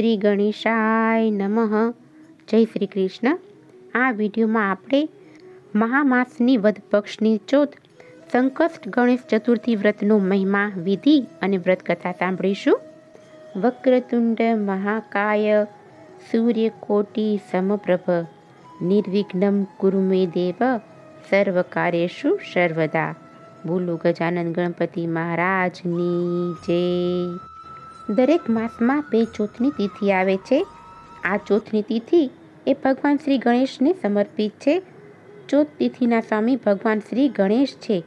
શ્રી ગણેશાય નમઃ. જય શ્રી કૃષ્ણ આ વિડીયોમાં આપણે મહામાસની વધ પક્ષની ચોથ સંકષ્ટ ગણેશ ચતુર્થી વ્રતનો મહિમા, વિધિ અને વ્રત કથા સાંભળીશું. વક્રતુંડ મહાકાય સૂર્યકોટી સમપ્રભ. નિર્વિઘ્નમ કુરુ મે દેવ. સર્વકાર્યેષુ સર્વદા. બોલો ગજાનંદ ગણપતિ મહારાજની જય. દરેક માસમાં બે ચોથની તિથિ આવે છે. આ ચોથની તિથિ એ ભગવાન શ્રી ગણેશને સમર્પિત છે. ચોથ તિથિના સ્વામી ભગવાન શ્રી ગણેશ છે.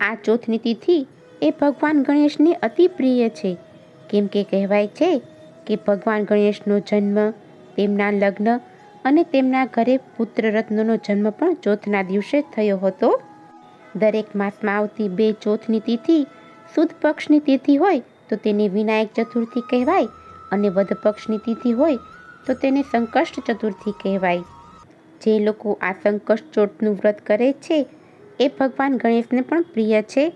આ ચોથની તિથિ એ ભગવાન ગણેશને અતિ પ્રિય છે. કેમ કે કહેવાય છે કે ભગવાન ગણેશનો જન્મ, તેમના લગ્ન અને તેમના ઘરે પુત્ર રત્નનો જન્મ પણ ચોથના દિવસે થયો હતો. દરેક માસમાં આવતી બે ચોથની તિથિ સુદ પક્ષની તિથિ હોય તો તેને વિનાયક ચતુર્થી કહેવાય અને વધ પક્ષની તિથિ હોય તો તેને સંકષ્ટ ચતુર્થી કહેવાય. જે લોકો આ સંકષ્ટ ચોથનું વ્રત કરે છે, એ ભગવાન ગણેશને પણ પ્રિય છે.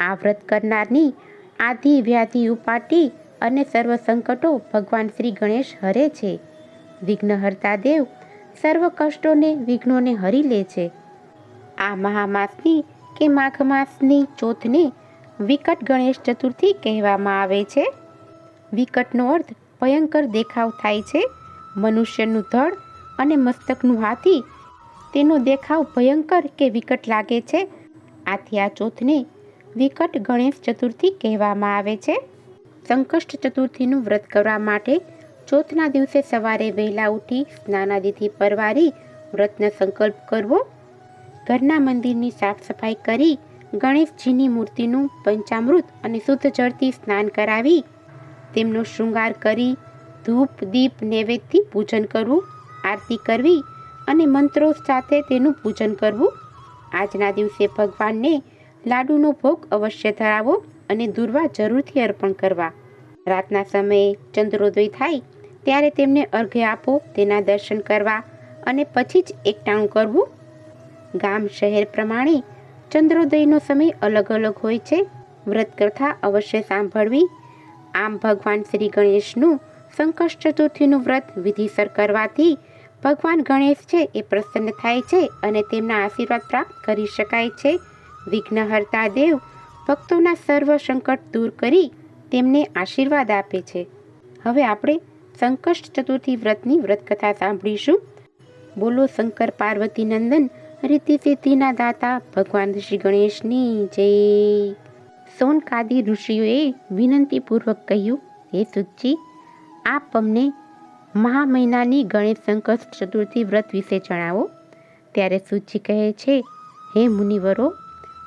આ વ્રત કરનારની આધિ વ્યાધિ ઉપાટી અને સર્વ સંકટો ભગવાન શ્રી ગણેશ હરે છે. વિઘ્નહર્તા દેવ સર્વ કષ્ટોને, વિઘ્નોને હરી લે છે. આ મહામાસની કે માઘ માસની ચોથને વિકટ ગણેશ ચતુર્થી કહેવામાં આવે છે. વિકટનો અર્થ ભયંકર દેખાવ થાય છે. મનુષ્યનું ધડ અને મસ્તકનું હાથી, તેનો દેખાવ ભયંકર કે વિકટ લાગે છે. આથી આ ચોથને વિકટ ગણેશ ચતુર્થી કહેવામાં આવે છે. સંકષ્ટ ચતુર્થીનું વ્રત કરવા માટે ચોથના દિવસે સવારે વહેલા ઉઠી સ્નાનાદિથી પરવારી વ્રતનો સંકલ્પ કરવો. ઘરના મંદિરની સાફ સફાઈ કરી ગણેશજીની મૂર્તિનું પંચામૃત અને શુદ્ધ જળથી સ્નાન કરાવી તેમનો શૃંગાર કરી ધૂપ, દીપ, નૈવેદ્યથી પૂજન કરવું, આરતી કરવી અને મંત્રો સાથે તેનું પૂજન કરવું. આજના દિવસે ભગવાનને લાડુનો ભોગ અવશ્ય ધરાવો અને દુર્વા જરૂરથી અર્પણ કરવા. રાતના સમયે ચંદ્રોદય થાય ત્યારે તેમને અર્ઘ્ય આપો, તેના દર્શન કરવા અને પછી જ એકટાણું કરવું. ગામ શહેર પ્રમાણે ચંદ્રોદયનો સમય અલગ અલગ હોય છે. વ્રત કથા અવશ્ય સાંભળવી. આમ ભગવાન શ્રી ગણેશનું સંકષ્ટ ચતુર્થીનું વ્રત વિધિસર કરવાથી ભગવાન ગણેશ છે એ પ્રસન્ન થાય છે અને તેમના આશીર્વાદ પ્રાપ્ત કરી શકાય છે. વિઘ્નહર્તા દેવ ભક્તોના સર્વ સંકટ દૂર કરી તેમને આશીર્વાદ આપે છે. હવે આપણે સંકષ્ટ ચતુર્થી વ્રતની વ્રતકથા સાંભળીશું. બોલો શંકર પાર્વતી નંદન રીતિ સિદ્ધિના દાતા ભગવાન શ્રી ગણેશની જય. સોનકાદી ઋષિઓએ વિનંતીપૂર્વક કહ્યું, હે સુજી આપ અમને મહા મહિનાની ગણેશ સંકષ્ટ ચતુર્થી વ્રત વિશે જણાવો. ત્યારે સુજી કહે છે, હે મુનિવરો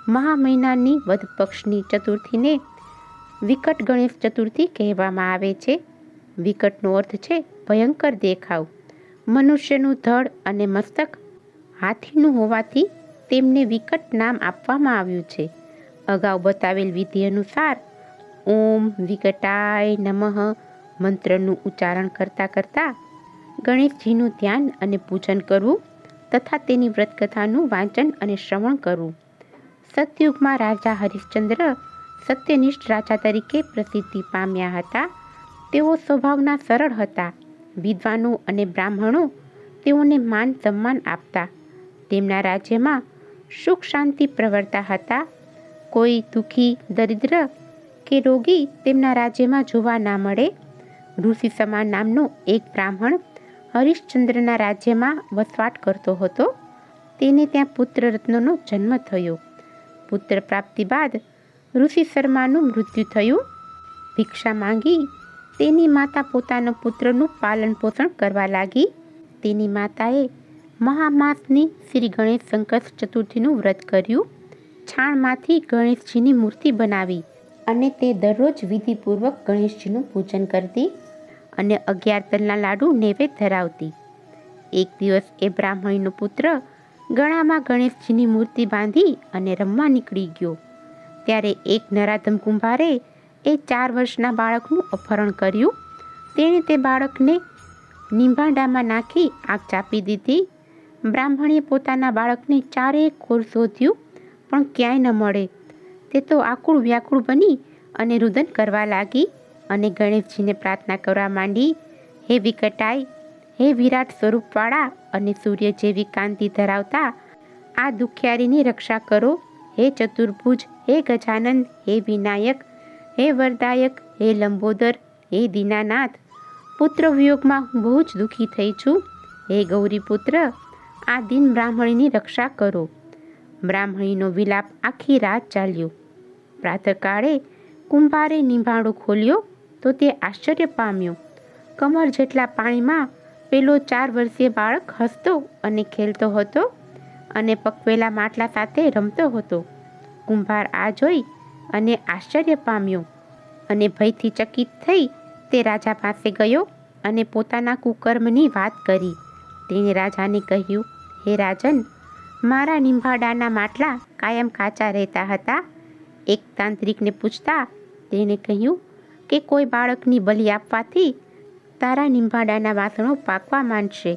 મહા મહિનાની વધ પક્ષની ચતુર્થીને વિકટ ગણેશ ચતુર્થી કહેવામાં આવે છે. વિકટનો અર્થ છે ભયંકર દેખાવ. મનુષ્યનું ધડ અને મસ્તક હાથીનું હોવાથી તેમને વિકટ નામ આપવામાં આવ્યું છે. અગાઉ બતાવેલ વિધિ અનુસાર, ઓમ વિકટાય નમઃ મંત્રનું ઉચ્ચારણ કરતાં કરતાં ગણેશજીનું ધ્યાન અને પૂજન કરવું તથા તેની વ્રતકથાનું વાંચન અને શ્રવણ કરવું. સતયુગમાં રાજા હરિશ્ચંદ્ર સત્યનિષ્ઠ રાજા તરીકે પ્રસિદ્ધિ પામ્યા હતા. તેઓ સ્વભાવના સરળ હતા. વિદ્વાનો અને બ્રાહ્મણો તેઓને માન સન્માન આપતા તેમના રાજ્યમાં સુખ શાંતિ પ્રવર્તા હતા. કોઈ દુઃખી, દરિદ્ર કે રોગી તેમના રાજ્યમાં જોવા ના મળે. ઋષિ સમાન નામનો એક બ્રાહ્મણ હરિશ્ચંદ્રના રાજ્યમાં વસવાટ કરતો હતો. તેને ત્યાં પુત્ર રત્નનો જન્મ થયો. પુત્ર પ્રાપ્તિ બાદ ઋષિ શર્માનું મૃત્યુ થયું. ભિક્ષા માંગી તેની માતા પોતાના પુત્રનું પાલન પોષણ કરવા લાગી. તેની માતાએ મહામાસની શ્રી ગણેશ સંકટ ચતુર્થીનું વ્રત કર્યું. છાણમાંથી ગણેશજીની મૂર્તિ બનાવી અને તે દરરોજ વિધિપૂર્વક ગણેશજીનું પૂજન કરતી અને અગિયાર તલના લાડુ નૈવેદ્ય ધરાવતી. એક દિવસ એ બ્રાહ્મણીનો પુત્ર ગળામાં ગણેશજીની મૂર્તિ બાંધી અને રમવા નીકળી ગયો. ત્યારે એક નરાધમ કુંભારે એ ચાર વર્ષના બાળકનું અપહરણ કર્યું. તેણે તે બાળકને નિંભાડામાં નાખી આગ ચાપી દીધી. બ્રાહ્મણીએ પોતાના બાળકને ચારેય કોર શોધ્યું, પણ ક્યાંય ન મળે. તે તો આકુળ વ્યાકુળ બની અને રુદન કરવા લાગી અને ગણેશજીને પ્રાર્થના કરવા માંડી, હે વિકટાઈ, હે વિરાટ સ્વરૂપવાળા અને સૂર્ય જેવી કાંતિ ધરાવતા, આ દુખિયારીની રક્ષા કરો. હે ચતુર્ભુજ, હે ગજાનંદ, હે વિનાયક, હે વરદાયક, હે લંબોદર, હે દીનાનાથ. પુત્ર વિયોગમાં હું બહુ જ દુઃખી થઈ છું. હે ગૌરીપુત્ર આ દિન બ્રાહ્મણીની રક્ષા કરો. બ્રાહ્મણીનો વિલાપ આખી રાત ચાલ્યો. પ્રાતઃકાળે કુંભારે નિભાણો ખોલ્યો તો તે આશ્ચર્ય પામ્યો. કમર જેટલા પાણીમાં પેલો ચાર વર્ષીય બાળક હસતો અને ખેલતો હતો અને પકવેલા માટલા સાથે રમતો હતો. કુંભાર આ જોઈ અને આશ્ચર્ય પામ્યો અને ભયથી ચકિત થઈ તે રાજા પાસે ગયો અને પોતાના કુકર્મની વાત કરી. તેણે રાજાને કહ્યું હે રાજન, મારા નિંભાડાના માટલા કાયમ કાચા રહેતા હતા. એક તાંત્રિકને પૂછતા તેણે કહ્યું કે કોઈ બાળકની બલિ આપવાથી તારા નિંભાડાના વાસણો પાકવા માંડશે.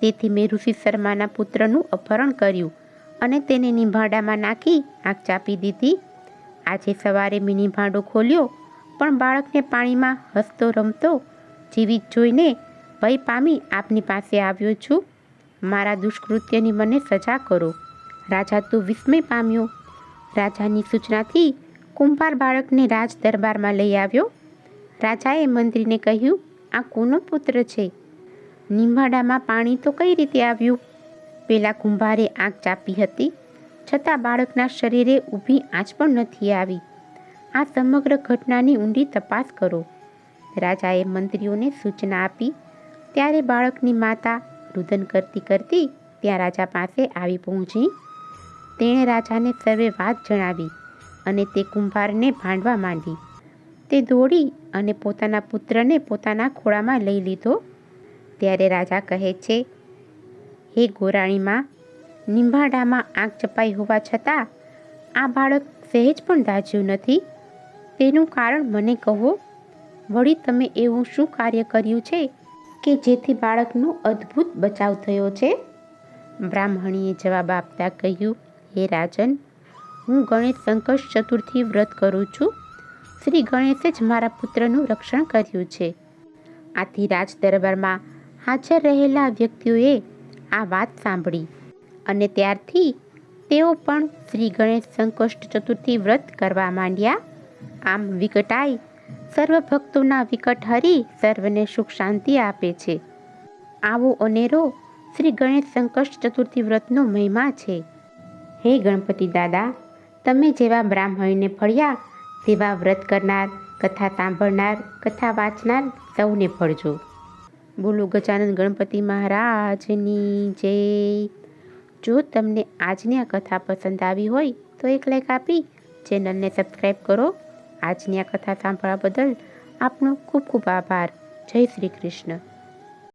તેથી મેં ઋષિ શર્માના પુત્રનું અપહરણ કર્યું અને તેને નિંભાડામાં નાખી આંખ ચાપી દીધી. આજે સવારે મેં નિંભાડો ખોલ્યો, પણ બાળકને પાણીમાં હસતો રમતો, જીવિત જોઈને ભય પામી આપની પાસે આવ્યો છું. મારા દુષ્કૃત્યની મને સજા કરો. રાજા, તો વિસ્મય પામ્યો. રાજાની સૂચનાથી કુંભાર બાળકને રાજ દરબારમાં લઈ આવ્યો. રાજાએ મંત્રીને કહ્યું, આ કોનો પુત્ર છે? નિંભાડામાં પાણી તો કઈ રીતે આવ્યું? પેલા કુંભારે આંખ ચાપી હતી, છતાં બાળકના શરીરે ઊભી આંચ પણ નથી આવી. આ સમગ્ર ઘટનાની ઊંડી તપાસ કરો. રાજાએ મંત્રીઓને સૂચના આપી, ત્યારે બાળકની માતા રુદન કરતી કરતી ત્યાં રાજા પાસે આવી પહોંચી. તેણે રાજાને સર્વે વાત જણાવી અને તે કુંભારને ભાંડવા માંડી. તે દોડી અને પોતાના પુત્રને પોતાના ખોળામાં લઈ લીધો. ત્યારે રાજા કહે છે, હે ગોરાણીમાં નિંભાડામાં આંખ ચપાઈ હોવા છતાં આ બાળક સહેજ પણ દાજ્યું નથી. તેનું કારણ મને કહો. વળી તમે એવું શું કાર્ય કર્યું છે? કે જેથી બાળકનો અદ્ભુત બચાવ થયો છે? બ્રાહ્મણીએ જવાબ આપતા કહ્યું, હે રાજન, હું ગણેશ સંકટ ચતુર્થી વ્રત કરું છું. શ્રી ગણેશે જ મારા પુત્રનું રક્ષણ કર્યું છે. આથી રાજ દરબારમાં હાજર રહેલા વ્યક્તિઓએ આ વાત સાંભળી અને ત્યારથી તેઓ પણ શ્રી ગણેશ સંકષ્ટ ચતુર્થી વ્રત કરવા માંડ્યા. આમ વિકટાઈ સર્વ ભક્તોના વિકટ હરી સર્વને સુખ શાંતિ આપે છે. આવો અનેરો શ્રી ગણેશ સંકષ્ટ ચતુર્થી વ્રતનો મહિમા છે. હે ગણપતિ દાદા, તમે જેવા બ્રાહ્મણીને ફળ્યા, તેવા વ્રત કરનાર, કથા સાંભળનાર, કથા વાંચનાર સૌને ફળજો. બોલો ગજાનંદ ગણપતિ મહારાજની જય. જો તમને આજની આ કથા પસંદ આવી હોય તો એક લાઈક આપી, ચેનલને સબસ્ક્રાઈબ કરો. આજની આ કથા સાંભળવા બદલ આપનો ખૂબ ખૂબ આભાર. જય શ્રી કૃષ્ણ.